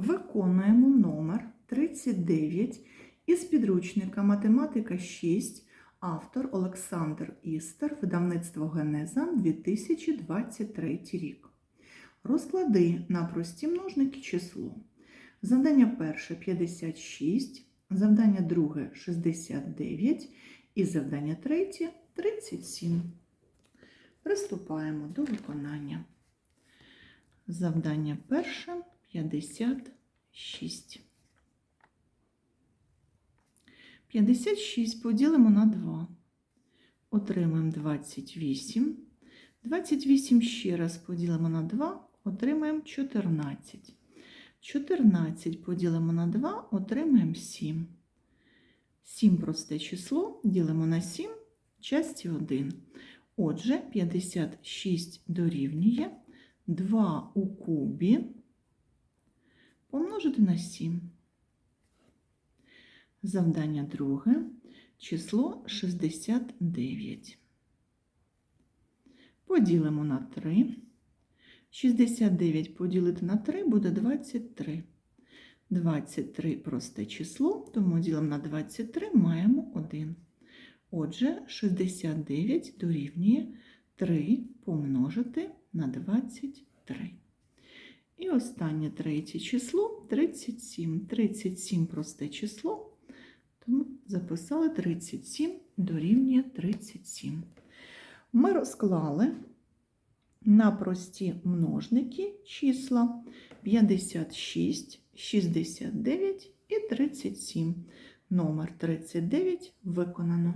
Виконуємо номер 39 із підручника Математика 6, автор Олександр Істер, видавництво Генеза 2023 рік. Розклади на прості множники число. Завдання перше 56, завдання друге 69 і завдання третє 37. Приступаємо до виконання. Завдання перше 56. 56 поділимо на 2. Отримаємо 28. 28 ще раз поділимо на 2, отримаємо 14. 14 поділимо на 2, отримаємо 7. 7 просте число ділимо на 7 часті 1. Отже, 56 дорівнює 2 у кубі помножити на 7. Завдання друге. Число 69. Поділимо на 3. 69 поділити на 3 буде 23. 23 просте число, тому ділимо на 23 маємо 1. Отже, 69 дорівнює 3 помножити на 23. І останнє третє число 37. 37 просте число, тому записали 37 дорівнює 37. Ми розклали на прості множники числа 56, 69 і 37. Номер 39 виконано.